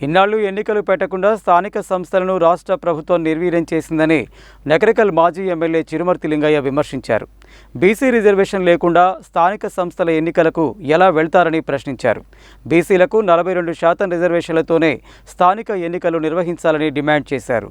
ఇన్నాళ్ళు ఎన్నికలు పెట్టకుండా స్థానిక సంస్థలను రాష్ట్ర ప్రభుత్వం నిర్వీర్యం చేసిందని నకరికల్ మాజీ ఎమ్మెల్యే చిరుమర్తి లింగయ్య విమర్శించారు. బీసీ రిజర్వేషన్ లేకుండా స్థానిక సంస్థల ఎన్నికలకు ఎలా వెళ్తారని ప్రశ్నించారు. బీసీలకు నలభై రెండు శాతం రిజర్వేషన్లతోనే స్థానిక ఎన్నికలు నిర్వహించాలని డిమాండ్ చేశారు.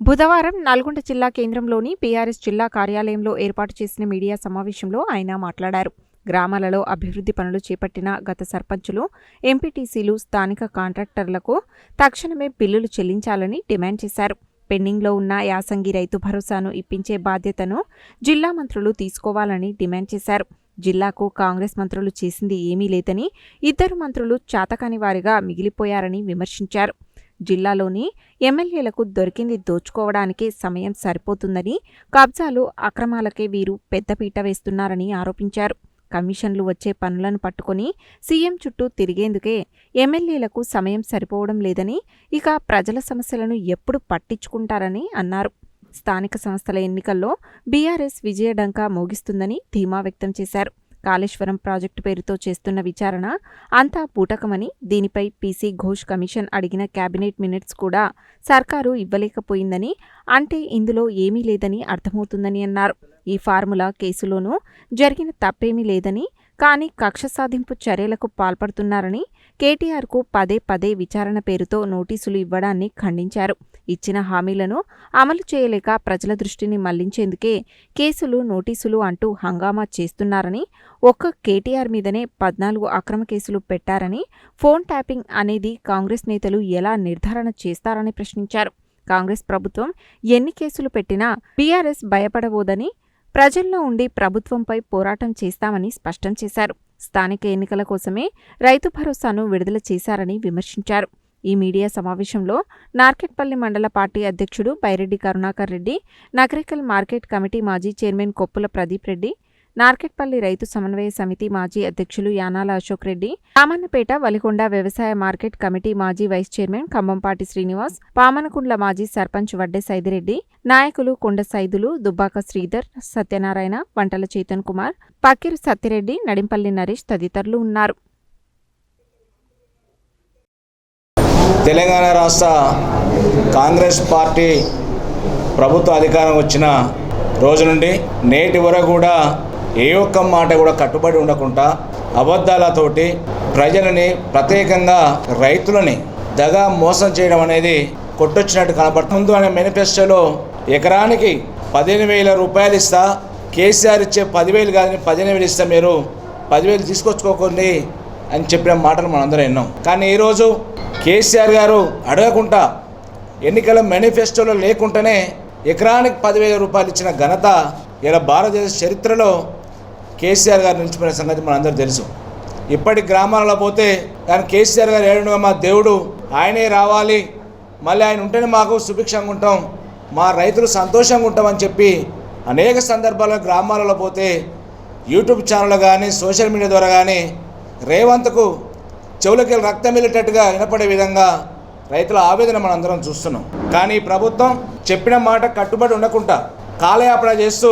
బుధవారం నల్గొండ జిల్లా కేంద్రంలోని పీఆర్ఎస్ జిల్లా కార్యాలయంలో ఏర్పాటు చేసిన మీడియా సమావేశంలో ఆయన మాట్లాడారు. గ్రామాలలో అభివృద్ధి పనులు చేపట్టిన గత సర్పంచులు ఎంపీటీసీలు స్థానిక కాంట్రాక్టర్లకు తక్షణమే బిల్లులు చెల్లించాలని డిమాండ్ చేశారు. పెండింగ్లో ఉన్న యాసంగి రైతు భరోసాను ఇప్పించే బాధ్యతను జిల్లా మంత్రులు తీసుకోవాలని డిమాండ్ చేశారు. జిల్లాకు కాంగ్రెస్ మంత్రులు చేసింది ఏమీ లేదని ఇద్దరు మంత్రులు చాతకాని వారిగా మిగిలిపోయారని విమర్శించారు. జిల్లాలోని ఎమ్మెల్యేలకు దొరికింది దోచుకోవడానికే సమయం సరిపోతుందని కబ్జాలు అక్రమాలకే వీరు పెద్దపీట వేస్తున్నారని ఆరోపించారు. కమిషన్లు వచ్చే పనులను పట్టుకొని సీఎం చుట్టూ తిరిగేందుకే ఎమ్మెల్యేలకు సమయం సరిపోవడం లేదని ఇక ప్రజల సమస్యలను ఎప్పుడు పట్టించుకుంటారని అన్నారు. స్థానిక సంస్థల ఎన్నికల్లో బీఆర్ఎస్ విజయడంకా మోగిస్తుందని ధీమా వ్యక్తం చేశారు. కాళేశ్వరం ప్రాజెక్టు పేరుతో చేస్తున్న విచారణ అంతా పూటకమని దీనిపై పీసీ ఘోష్ కమిషన్ అడిగిన కేబినెట్ మినిట్స్ కూడా సర్కారు ఇవ్వలేకపోయిందని అంటే ఇందులో ఏమీ లేదని అర్థమవుతుందని అన్నారు. ఈ ఫార్ములా కేసులోనూ జరిగిన తప్పేమీ లేదని కానీ కక్ష సాధింపు చర్యలకు పాల్పడుతున్నారని కేటీఆర్కు పదే పదే విచారణ పేరుతో నోటీసులు ఇవ్వడాన్ని ఖండించారు. ఇచ్చిన హామీలను అమలు చేయలేక ప్రజల దృష్టిని మళ్ళించేందుకే కేసులు నోటీసులు అంటూ హంగామా చేస్తున్నారని ఒక్క కేటీఆర్ మీదనే పద్నాలుగు అక్రమ కేసులు పెట్టారని ఫోన్ ట్యాపింగ్ అనేది కాంగ్రెస్ నేతలు ఎలా నిర్ధారణ చేస్తారని ప్రశ్నించారు. కాంగ్రెస్ ప్రభుత్వం ఎన్ని కేసులు పెట్టినా బీఆర్ఎస్ భయపడబోదని ప్రజల్లో ఉండి ప్రభుత్వంపై పోరాటం చేస్తామని స్పష్టం చేశారు. స్థానిక ఎన్నికల కోసమే రైతు భరోసాను విడుదల చేశారని విమర్శించారు. ఈ మీడియా సమావేశంలో నార్కెట్పల్లి మండల పార్టీ అధ్యక్షుడు బైరెడ్డి కరుణాకర్ రెడ్డి నగరికల్ మార్కెట్ కమిటీ మాజీ చైర్మన్ కొప్పుల ప్రదీప్ రెడ్డి నార్కెట్పల్లి రైతు సమన్వయ సమితి మాజీ అధ్యక్షులు యానాల అశోక్ రెడ్డి రామన్నపేట వలికొండ వ్యవసాయ మార్కెట్ కమిటీ మాజీ వైస్ చైర్మన్ కంబంపాటి శ్రీనివాస్ పామనకుండ్ల మాజీ సర్పంచ్ వడ్డే సైదిరెడ్డి నాయకులు కొండ సైదులు దుబ్బాక శ్రీధర్ సత్యనారాయణ వంటల చేతన్ కుమార్ పకిర్ సత్యరెడ్డి నడింపల్లి నరేష్ తదితరులు ఉన్నారు. తెలంగాణ రాష్ట్ర కాంగ్రెస్ పార్టీ ప్రభుత్వ అధికారం వచ్చిన రోజు నుండి నేటి వరకు కూడా ఏ ఒక్క మాట కూడా కట్టుబడి ఉండకుండా అబద్ధాలతోటి ప్రజలని ప్రత్యేకంగా రైతులని దగా మోసం చేయడం అనేది కొట్టొచ్చినట్టు కనపడుతుంది ముందు అనే మేనిఫెస్టోలో ఎకరానికి పదిహేను వేల రూపాయలు ఇస్తా కేసీఆర్ ఇచ్చే పదివేలు కాదని పదిహేను వేలు ఇస్తా మీరు పదివేలు తీసుకొచ్చుకోకండి అని చెప్పిన మాటలు మనందరం విన్నాం. కానీ ఈరోజు కేసీఆర్ గారు అడగకుండా ఎన్నికల మేనిఫెస్టోలో లేకుండానే ఎకరానికి పదివేల రూపాయలు ఇచ్చిన ఘనత ఇలా భారతదేశ చరిత్రలో కేసీఆర్ గారు నిలిచిపోయిన సంగతి మనందరూ తెలుసు. ఇప్పటి గ్రామాలలో పోతే కానీ కేసీఆర్ గారు ఏడుగా మా దేవుడు ఆయనే రావాలి మళ్ళీ ఆయన ఉంటేనే మాకు సుభిక్షంగా ఉంటాం మా రైతులు సంతోషంగా ఉంటామని చెప్పి అనేక సందర్భాల్లో గ్రామాలలో పోతే యూట్యూబ్ ఛానల్ కానీ సోషల్ మీడియా ద్వారా కానీ రేవంత్కు చెవులకి రక్తం వెళ్ళేటట్టుగా వినపడే విధంగా రైతుల ఆవేదన మనందరం చూస్తున్నాం. కానీ ప్రభుత్వం చెప్పిన మాట కట్టుబడి ఉండకుండా కాలయాపన చేస్తూ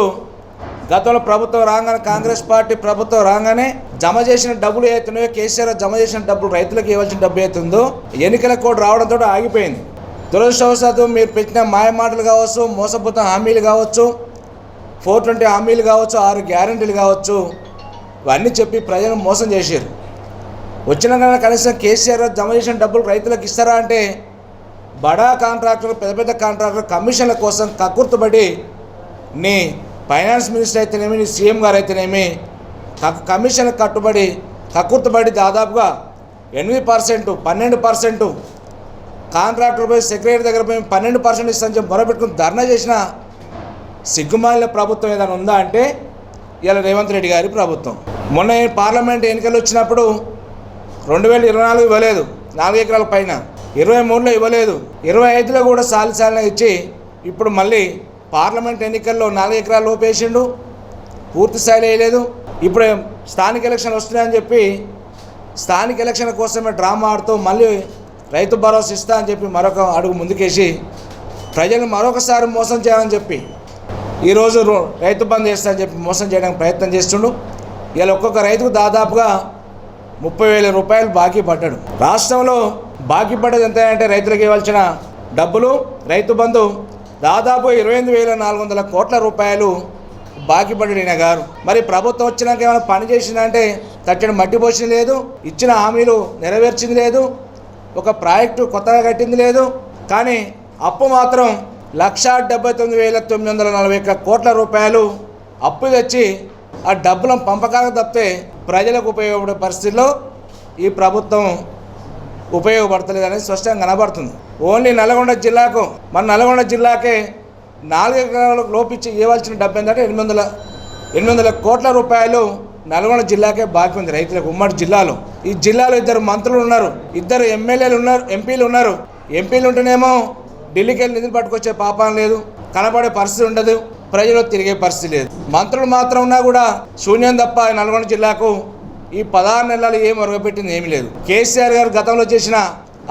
గతంలో ప్రభుత్వం రాగానే కాంగ్రెస్ పార్టీ ప్రభుత్వం రాగానే జమ చేసిన డబ్బులు ఏతున్నాయో కేసీఆర్ జమ చేసిన డబ్బులు రైతులకు ఇవ్వాల్సిన డబ్బు అవుతుందో ఎన్నికల కోడ్ రావడంతో ఆగిపోయింది. దురదృష్టవశాత్తు మీరు పెట్టిన మాయమాటలు కావచ్చు మోసపోత హామీలు కావచ్చు ఫోర్ ట్వంటీ హామీలు కావచ్చు ఆరు గ్యారంటీలు కావచ్చు ఇవన్నీ చెప్పి ప్రజలను మోసం చేశారు. వచ్చిన కన్నా కనీసం కేసీఆర్ జమ చేసిన డబ్బులు రైతులకు ఇస్తారా అంటే బడా కాంట్రాక్టర్ పెద్ద పెద్ద కాంట్రాక్టర్ కమిషన్ల కోసం కక్కుర్తుబడి నీ ఫైనాన్స్ మినిస్టర్ అయితేనేమి నీ సీఎం గారు అయితేనేమి కమిషన్ కట్టుబడి కక్కుర్తబడి దాదాపుగా ఎనిమిది పర్సెంట్ పన్నెండు పర్సెంట్ కాంట్రాక్టర్ పోయి సెక్రటరీ దగ్గర పోయి పన్నెండు పర్సెంట్ ఇస్తాను చెప్పి మొరపెట్టుకుని ధర్నా చేసిన సిగ్గుమాలిన ప్రభుత్వం ఏదైనా ఉందా అంటే ఇలా రేవంత్ రెడ్డి గారి ప్రభుత్వం. మొన్న ఈ పార్లమెంట్ ఎన్నికలు వచ్చినప్పుడు రెండు వేల ఇరవై నాలుగు ఇవ్వలేదు నాలుగు ఎకరాల పైన. ఇరవై మూడులో ఇవ్వలేదు ఇరవై ఐదులో కూడా సాలి సాలిన ఇచ్చి ఇప్పుడు మళ్ళీ పార్లమెంట్ ఎన్నికల్లో నాలుగు ఎకరాలు లోపేసిండు. పూర్తి స్థాయిలో వేయలేదు. ఇప్పుడు స్థానిక ఎలక్షన్ వస్తున్నాయని చెప్పి స్థానిక ఎలక్షన్ కోసమే డ్రామా ఆడుతూ మళ్ళీ రైతు భరోసా ఇస్తా అని చెప్పి మరొక అడుగు ముందుకేసి ప్రజలను మరొకసారి మోసం చేయాలని చెప్పి ఈరోజు రో- రైతు బంద్ చేస్తా అని చెప్పి మోసం చేయడానికి ప్రయత్నం చేస్తుండు. ఇలా ఒక్కొక్క రైతుకు దాదాపుగా ముప్పై వేల రూపాయలు బాకీ పడ్డాడు. రాష్ట్రంలో బాకీ పడ్డది ఎంత అంటే రైతులకు ఇవ్వాల్సిన డబ్బులు రైతు బంధు దాదాపు ఇరవై ఎనిమిది వేల నాలుగు వందల కోట్ల రూపాయలు బాకీ పడ్డాడు గారు. మరి ప్రభుత్వం వచ్చినాక ఏమైనా పని చేసిందంటే తట్టడి మట్టి పోసింది లేదు ఇచ్చిన హామీలు నెరవేర్చింది లేదు ఒక ప్రాజెక్టు కొత్తగా కట్టింది లేదు. కానీ అప్పు మాత్రం లక్షా డెబ్బై తొమ్మిది వేల తొమ్మిది వందల నలభై ఒక్క కోట్ల రూపాయలు అప్పు తెచ్చి ఆ డబ్బులను పంపకాలకు తప్పితే ప్రజలకు ఉపయోగపడే పరిస్థితిలో ఈ ప్రభుత్వం ఉపయోగపడతలేదని స్పష్టంగా కనబడుతుంది. ఓన్లీ నల్గొండ జిల్లాకు మన నల్గొండ జిల్లాకే నాలుగు ఎకరాలకు లోపించి ఇవ్వాల్సిన డబ్బు ఏంటంటే ఎనిమిది వందల ఎనిమిది వందల కోట్ల రూపాయలు నల్గొండ జిల్లాకే బాకీ ఉంది రైతులకు ఉమ్మడి జిల్లాలో. ఈ జిల్లాలో ఇద్దరు మంత్రులు ఉన్నారు ఇద్దరు ఎమ్మెల్యేలు ఉన్నారు ఎంపీలు ఉన్నారు. ఎంపీలు ఉంటేనేమో ఢిల్లీకి వెళ్ళి నిధులు పట్టుకొచ్చే పాపం లేదు కనబడే పరిస్థితి ఉండదు ప్రజలు తిరిగే పరిస్థితి లేదు. మంత్రులు మాత్రం ఉన్నా కూడా శూన్యం తప్ప నల్గొండ జిల్లాకు ఈ పదహారు నెలలు ఏం ఒరగబెట్టింది ఏమీ లేదు. కేసీఆర్ గారు గతంలో చేసిన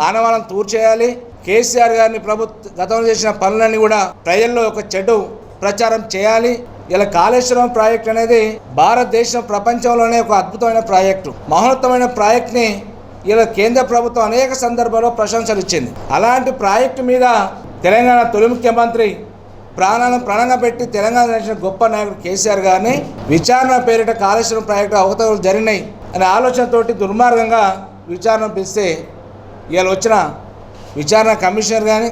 ఆనవానం తూర్చేయాలి కేసీఆర్ గారిని ప్రభుత్వ గతంలో చేసిన పనులన్నీ కూడా ప్రజల్లో ఒక చెడు ప్రచారం చేయాలి. ఇలా కాళేశ్వరం ప్రాజెక్ట్ అనేది భారతదేశం ప్రపంచంలోనే ఒక అద్భుతమైన ప్రాజెక్టు. మహోన్నతమైన ప్రాజెక్ట్ని ఇలా కేంద్ర ప్రభుత్వం అనేక సందర్భాల్లో ప్రశంసలు ఇచ్చింది. అలాంటి ప్రాజెక్టు మీద తెలంగాణ తొలి ముఖ్యమంత్రి ప్రాణాలను ప్రాణంగా పెట్టి తెలంగాణ నడిచిన గొప్ప నాయకుడు కేసీఆర్ గారిని విచారణ పేరిట కాళేశ్వరం ప్రాజెక్టు అవతలు జరిగినాయి అనే ఆలోచనతోటి దుర్మార్గంగా విచారణ పిలిస్తే ఇవాళ వచ్చిన విచారణ కమిషనర్ కానీ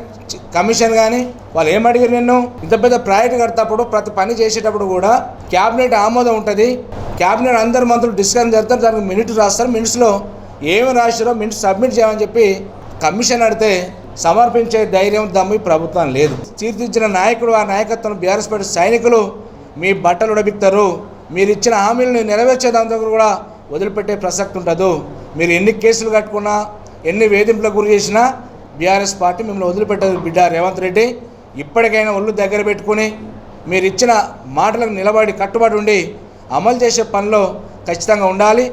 కమిషన్ కానీ వాళ్ళు ఏమడిగారు నిన్ను? ఇంత పెద్ద ప్రాజెక్ట్ కడతప్పుడు ప్రతి పని చేసేటప్పుడు కూడా క్యాబినెట్ ఆమోదం ఉంటుంది. క్యాబినెట్ అందరు మంత్రులు డిస్కషన్ చేస్తారు దానికి మినిట్ రాస్తారు. మినిట్స్లో ఏమి రాశారో మినిట్స్ సబ్మిట్ చేయమని చెప్పి కమిషన్ అడితే సమర్పించే ధైర్యం దమ్ము ప్రభుత్వం లేదు. తీర్చిదిద్దిన నాయకుడు ఆ నాయకత్వం బీఆర్ఎస్ పార్టీ సైనికులు మీ బట్టలు ఉడబిస్తారు మీరు ఇచ్చిన హామీలను నెరవేర్చే దాని దగ్గర కూడా వదిలిపెట్టే ప్రసక్తి ఉండదు. మీరు ఎన్ని కేసులు కట్టుకున్నా ఎన్ని వేధింపులకు గురి చేసినా బీఆర్ఎస్ పార్టీ మిమ్మల్ని వదిలిపెట్టదు బిడ్డ రేవంత్ రెడ్డి. ఇప్పటికైనా ఒళ్ళు దగ్గర పెట్టుకుని మీరు ఇచ్చిన మాటలకు నిలబడి కట్టుబడి ఉండి అమలు చేసే పనిలో ఖచ్చితంగా ఉండాలి.